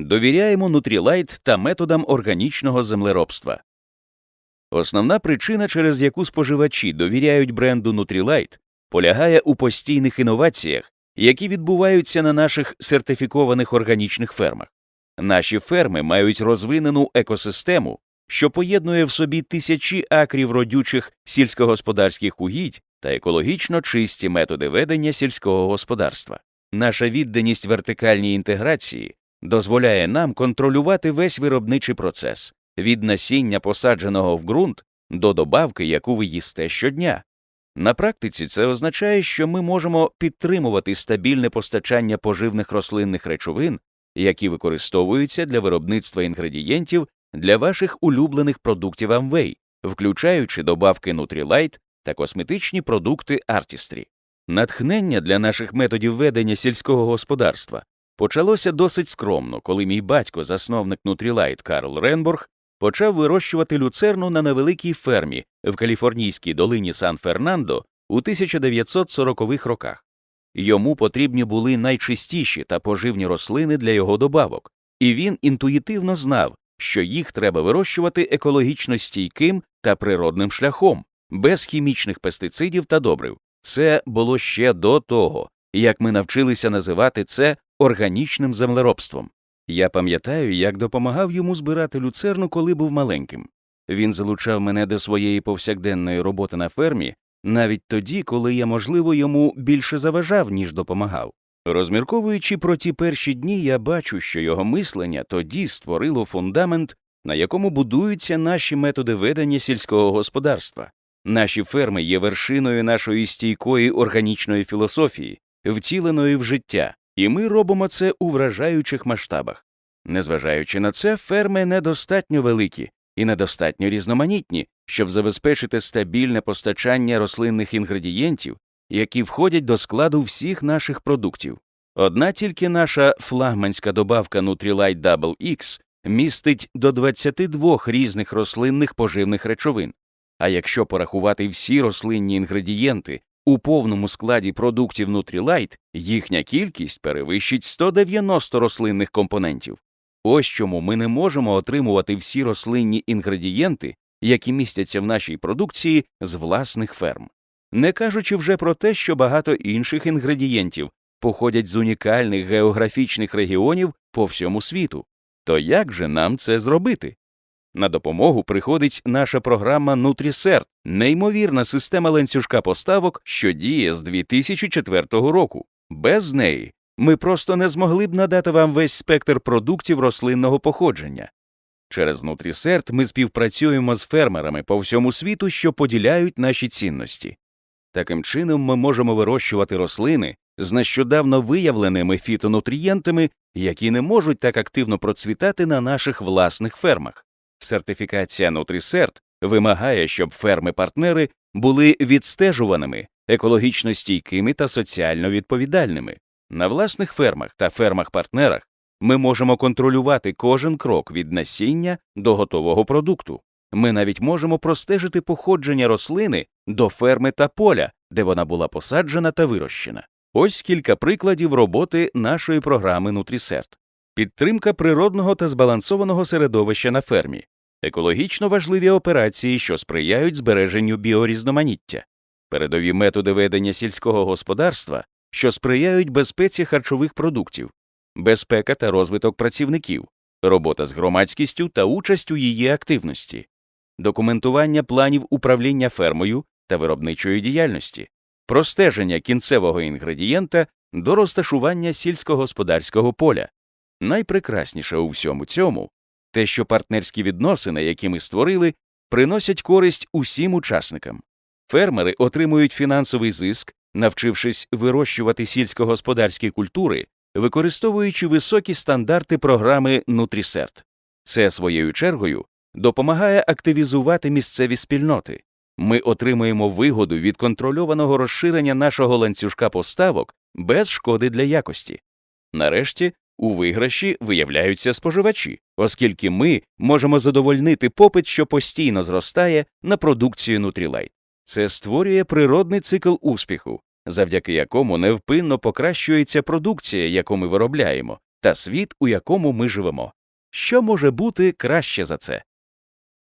Довіряємо Nutrilite та методам органічного землеробства. Основна причина, через яку споживачі довіряють бренду Nutrilite, полягає у постійних інноваціях, які відбуваються на наших сертифікованих органічних фермах. Наші ферми мають розвинену екосистему, що поєднує в собі тисячі акрів родючих сільськогосподарських угідь та екологічно чисті методи ведення сільського господарства. Наша відданість вертикальній інтеграції дозволяє нам контролювати весь виробничий процес від насіння, посадженого в ґрунт, до добавки, яку ви їсте щодня. На практиці це означає, що ми можемо підтримувати стабільне постачання поживних рослинних речовин, які використовуються для виробництва інгредієнтів для ваших улюблених продуктів Amway, включаючи добавки Nutrilite та косметичні продукти Artistry. Натхнення для наших методів ведення сільського господарства почалося досить скромно, коли мій батько, засновник Nutrilite Карл Ренборг, почав вирощувати люцерну на невеликій фермі в каліфорнійській долині Сан-Фернандо у 1940-х роках. Йому потрібні були найчистіші та поживні рослини для його добавок, і він інтуїтивно знав, що їх треба вирощувати екологічно стійким та природним шляхом, без хімічних пестицидів та добрив. Це було ще до того, як ми навчилися називати це органічним землеробством. Я пам'ятаю, як допомагав йому збирати люцерну, коли був маленьким. Він залучав мене до своєї повсякденної роботи на фермі, навіть тоді, коли я, можливо, йому більше заважав, ніж допомагав. Розмірковуючи про ті перші дні, я бачу, що його мислення тоді створило фундамент, на якому будуються наші методи ведення сільського господарства. Наші ферми є вершиною нашої стійкої органічної філософії, втіленої в життя, і ми робимо це у вражаючих масштабах. Незважаючи на це, ферми недостатньо великі і недостатньо різноманітні, щоб забезпечити стабільне постачання рослинних інгредієнтів, які входять до складу всіх наших продуктів. Одна тільки наша флагманська добавка Nutrilite Double X містить до 22 різних рослинних поживних речовин. А якщо порахувати всі рослинні інгредієнти у повному складі продуктів Nutrilite, їхня кількість перевищить 190 рослинних компонентів. Ось чому ми не можемо отримувати всі рослинні інгредієнти, які містяться в нашій продукції з власних ферм. Не кажучи вже про те, що багато інших інгредієнтів походять з унікальних географічних регіонів по всьому світу. То як же нам це зробити? На допомогу приходить наша програма NutriCert, неймовірна система ланцюжка поставок, що діє з 2004 року. Без неї ми просто не змогли б надати вам весь спектр продуктів рослинного походження. Через NutriCert ми співпрацюємо з фермерами по всьому світу, що поділяють наші цінності. Таким чином, ми можемо вирощувати рослини з нещодавно виявленими фітонутрієнтами, які не можуть так активно процвітати на наших власних фермах. Сертифікація NutriCert вимагає, щоб ферми-партнери були відстежуваними, екологічно стійкими та соціально відповідальними. На власних фермах та фермах-партнерах ми можемо контролювати кожен крок від насіння до готового продукту. Ми навіть можемо простежити походження рослини до ферми та поля, де вона була посаджена та вирощена. Ось кілька прикладів роботи нашої програми NutriCert. Підтримка природного та збалансованого середовища на фермі, екологічно важливі операції, що сприяють збереженню біорізноманіття, передові методи ведення сільського господарства, що сприяють безпеці харчових продуктів, безпека та розвиток працівників, робота з громадськістю та участь у її активності, документування планів управління фермою та виробничої діяльності, простеження кінцевого інгредієнта до розташування сільськогосподарського поля. Найпрекрасніше у всьому цьому те, що партнерські відносини, які ми створили, приносять користь усім учасникам. Фермери отримують фінансовий зиск, навчившись вирощувати сільськогосподарські культури, використовуючи високі стандарти програми NutriCert. Це своєю чергою допомагає активізувати місцеві спільноти. Ми отримуємо вигоду від контрольованого розширення нашого ланцюжка поставок без шкоди для якості. Нарешті у виграші виявляються споживачі, оскільки ми можемо задовольнити попит, що постійно зростає на продукцію Nutrilite. Це створює природний цикл успіху, завдяки якому невпинно покращується продукція, яку ми виробляємо, та світ, у якому ми живемо. Що може бути краще за це?